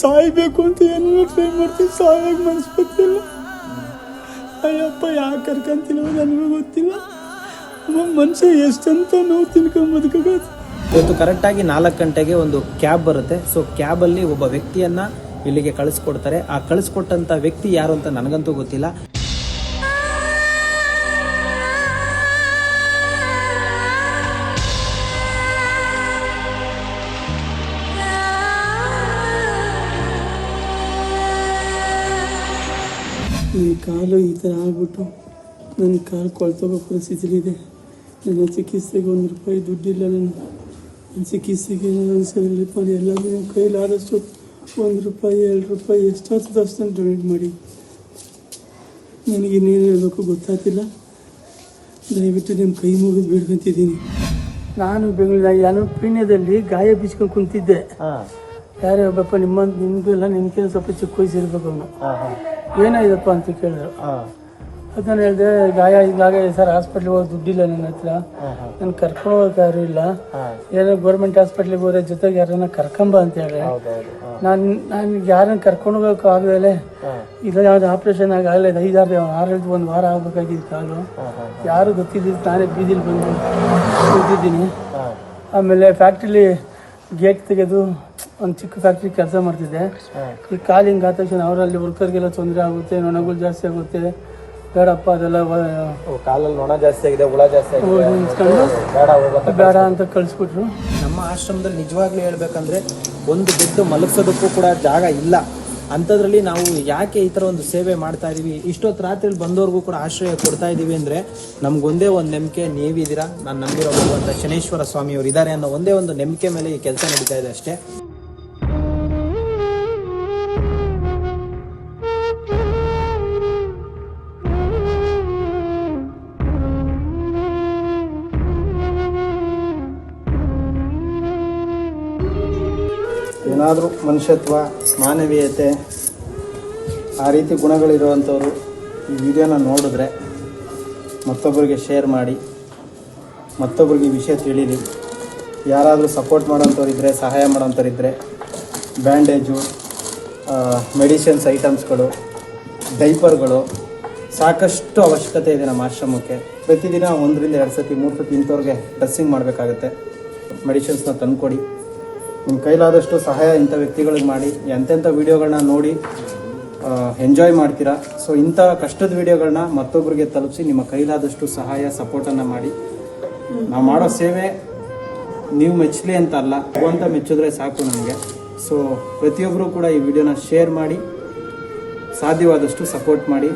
ಸಾಯ್ಬೇಕು ಅಂತ ಏನೋ ಟ್ರೈ ಮಾಡ್ತೀನಿ? ಸಾಯಕ್ಕೆ ಮನಸ್ಸು ಬರ್ತಿಲ್ಲ ಅಯ್ಯಪ್ಪ ಯಾಕೆ ಕರ್ಕೊಂತಿಲ್ಲ ನನಗೂ ಗೊತ್ತಿಲ್ಲ. ಮನುಷ್ಯ ಎಷ್ಟಂತ ನೋವು ತಿನ್ಕೊಂಡ್ ಬದುಕೋದು ಇವತ್ತು ಕರೆಕ್ಟಾಗಿ ನಾಲ್ಕು ಗಂಟೆಗೆ ಒಂದು ಕ್ಯಾಬ್ ಬರುತ್ತೆ. ಸೊ ಕ್ಯಾಬಲ್ಲಿ ಒಬ್ಬ ವ್ಯಕ್ತಿಯನ್ನ ಇಲ್ಲಿಗೆ ಕಳಿಸ್ಕೊಡ್ತಾರೆ. ಆ ಕಳಿಸ್ಕೊಟ್ಟಂತ ವ್ಯಕ್ತಿ ಯಾರು ಅಂತ ನನಗಂತೂ ಗೊತ್ತಿಲ್ಲ. ನನ್ನ ಕಾಲು ಈ ಥರ ಆಗ್ಬಿಟ್ಟು ನನ್ನ ಕಾಲು ಕೊಳ್ತೋಗೋ ಪರಿಸ್ಥಿತಿಲಿದೆ ನನ್ನ ಚಿಕಿತ್ಸೆಗೆ ಒಂದು ರೂಪಾಯಿ ದುಡ್ಡಿಲ್ಲ ನಾನು. ನನ್ನ ಚಿಕಿತ್ಸೆಗೆ ಒಂದು ಸರಿಲಿಪ್ಪ ಎಲ್ಲ ನಿಮ್ಮ ಕೈಲಾದಷ್ಟು ಒಂದು ರೂಪಾಯಿ ಎರಡು ರೂಪಾಯಿ ಎಷ್ಟಾಗ್ತದೆ ಅಷ್ಟನ್ನು ಡೊನೇಟ್ ಮಾಡಿ. ನನಗೆ ಇನ್ನೇನು ಹೇಳಬೇಕು ಗೊತ್ತಾಗ್ತಿಲ್ಲ. ದಯವಿಟ್ಟು ನಿಮ್ಮ ಕೈ ಮುಗಿದು ಬಿಡ್ಕೊತಿದ್ದೀನಿ. ನಾನು ಬೆಂಗಳೂರು ನಾನು ಪೀಣ್ಯದಲ್ಲಿ ಗಾಯ ಬಿಚ್ಕೊಂಡು ಕುಂತಿದ್ದೆ. ಯಾರೇ ಒಬ್ಬಪ್ಪ ನಿಮ್ಮ ನಿಮ್ದು ಎಲ್ಲ ನಿಮ್ಗೆ ಸ್ವಲ್ಪ ಚಿಕ್ಕ ವಯಸ್ಸಿರ್ಬೇಕು ಅವನು. ಏನಾಯ್ತಪ್ಪ ಅಂತ ಕೇಳಿದ್ರು. ಅದನ್ನ ಹೇಳಿದೆ ಗಾಯ ಹಿಂಗಾಗ ಸರ್ ಹಾಸ್ಪಿಟ್ಲಿಗೆ ಹೋಗಿ ದುಡ್ಡಿಲ್ಲ ನನ್ನ ಹತ್ರ. ನಾನು ಕರ್ಕೊಂಡು ಹೋಗಕ್ಕೆ ಯಾರು ಇಲ್ಲ. ಏನೋ ಗೌರ್ಮೆಂಟ್ ಹಾಸ್ಪಿಟ್ಲಿಗೆ ಹೋದ್ರೆ ಜೊತೆಗೆ ಯಾರನ್ನ ಕರ್ಕೊಂಬ ಅಂತ ಹೇಳಿ ನಾನು ನಾನು ಯಾರನ್ನ ಕರ್ಕೊಂಡು ಹೋಗಕ್ಕೆ ಆಗಲೇ ಇಲ್ಲ ಯಾವ್ದು ಆಪ್ರೇಷನ್ ಆಗಿ ಆಗಲ್ಲ ಇದು ಐದಾರು ಆರು ಒಂದು ವಾರ ಆಗಬೇಕಾಗಿದ್ದು ಕಾಲು. ಯಾರು ಗೊತ್ತಿದ್ದಿದ್ದು ನಾನೇ ಬೀದಿಲಿ ಬಂದು ಕೂತಿದ್ದೀನಿ. ಆಮೇಲೆ ಫ್ಯಾಕ್ಟ್ರಿಲಿ ಗೇಟ್ ತೆಗೆದು ಒಂದು ಚಿಕ್ಕ ಫ್ಯಾಕ್ಟ್ರಿ ಕೆಲಸ ಮಾಡ್ತಿದ್ದೆ. ಈ ಕಾಲು ಹಿಂಗೆ ಆದ ತಕ್ಷಣ ಅವರಲ್ಲಿ ವರ್ಕರ್ಗೆಲ್ಲ ತೊಂದರೆ ಆಗುತ್ತೆ ನೊಣಗಳು ಜಾಸ್ತಿ ಆಗುತ್ತೆ. ಬೇಡಪ್ಪ ಅದೆಲ್ಲ ಕಾಲಲ್ಲಿ ನೊಣ ಜಾಸ್ತಿ ಆಗಿದೆ ಹುಳ ಜಾಸ್ತಿ ಆಗಿದೆ ಬೇಡ ಹೋಗೋ ಬೇಡ ಅಂತ ಕಳಿಸ್ಬಿಟ್ರು. ನಮ್ಮ ಆಶ್ರಮದಲ್ಲಿ ನಿಜವಾಗ್ಲೂ ಹೇಳ್ಬೇಕಂದ್ರೆ ಒಂದು ಬೆಡ್ ಮಲಗಿಸೋದಕ್ಕೂ ಕೂಡ ಜಾಗ ಇಲ್ಲ. ಅಂಥದ್ರಲ್ಲಿ ನಾವು ಯಾಕೆ ಈ ಥರ ಒಂದು ಸೇವೆ ಮಾಡ್ತಾ ಇದ್ದೀವಿ? ಇಷ್ಟೊತ್ತು ರಾತ್ರಿಲಿ ಬಂದವ್ರಿಗೂ ಕೂಡ ಆಶ್ರಯ ಕೊಡ್ತಾ ಇದ್ದೀವಿ ಅಂದರೆ ನಮಗೊಂದೇ ಒಂದು ನಂಬಿಕೆ ನೀವಿದ್ದೀರಾ? ನಾನು ನಂಬಿರೋ ಭಗವಂತ ಶನೇಶ್ವರ ಸ್ವಾಮಿಯವರು ಇದ್ದಾರೆ ಅನ್ನೋ ಒಂದೇ ಒಂದು ನಂಬಿಕೆ ಮೇಲೆ ಈ ಕೆಲಸ ನಡೀತಾ ಇದೆ ಅಷ್ಟೇ. ಏನಾದರೂ ಮನುಷ್ಯತ್ವ, ಮಾನವೀಯತೆ, ಆ ರೀತಿ ಗುಣಗಳಿರುವಂಥವ್ರು ಈ ವಿಡಿಯೋನ ನೋಡಿದ್ರೆ ಮತ್ತೊಬ್ಬರಿಗೆ ಶೇರ್ ಮಾಡಿ ಮತ್ತೊಬ್ಬರಿಗೆ ವಿಷಯ ತಿಳಿಲಿ. ಯಾರಾದರೂ ಸಪೋರ್ಟ್ ಮಾಡೋಂಥವ್ರಿದ್ದರೆ ಸಹಾಯ ಮಾಡೋಂಥವ್ರಿದ್ರೆ ಬ್ಯಾಂಡೇಜು ಮೆಡಿಸಿನ್ಸ್ ಐಟಮ್ಸ್ಗಳು ಡೈಪರ್ಗಳು ಸಾಕಷ್ಟು ಅವಶ್ಯಕತೆ ಇದೆ ನಮ್ಮ ಆಶ್ರಮಕ್ಕೆ. ಪ್ರತಿದಿನ ಒಂದರಿಂದ ಎರಡು ಸತಿ ಮೂರು ಸತಿ ಇಂಥವ್ರಿಗೆ ಡ್ರೆಸ್ಸಿಂಗ್ ಮಾಡಬೇಕಾಗತ್ತೆ. ಮೆಡಿಸಿನ್ಸ್ನ ತಂದುಕೊಡಿ. ನಿಮ್ಮ ಕೈಲಾದಷ್ಟು ಸಹಾಯ ಇಂಥ ವ್ಯಕ್ತಿಗಳಿಗೆ ಮಾಡಿ ಎಂತೆಂಥ ವಿಡಿಯೋಗಳನ್ನ ನೋಡಿ ಎಂಜಾಯ್ ಮಾಡ್ತೀರಾ? ಸೊ ಇಂಥ ಕಷ್ಟದ ವಿಡಿಯೋಗಳನ್ನ ಮತ್ತೊಬ್ಬರಿಗೆ ತಲುಪಿಸಿ, ನಿಮ್ಮ ಕೈಲಾದಷ್ಟು ಸಹಾಯ ಸಪೋರ್ಟನ್ನು ಮಾಡಿ. ನಾವು ಮಾಡೋ ಸೇವೆ ನೀವು ಮೆಚ್ಚಲಿ ಅಂತ ಅಲ್ಲ ಅಂತ ಮೆಚ್ಚಿದ್ರೆ ಸಾಕು ನನಗೆ ಸೊ ಪ್ರತಿಯೊಬ್ಬರೂ ಕೂಡ ಈ ವಿಡಿಯೋನ ಶೇರ್ ಮಾಡಿ, ಸಾಧ್ಯವಾದಷ್ಟು ಸಪೋರ್ಟ್ ಮಾಡಿ.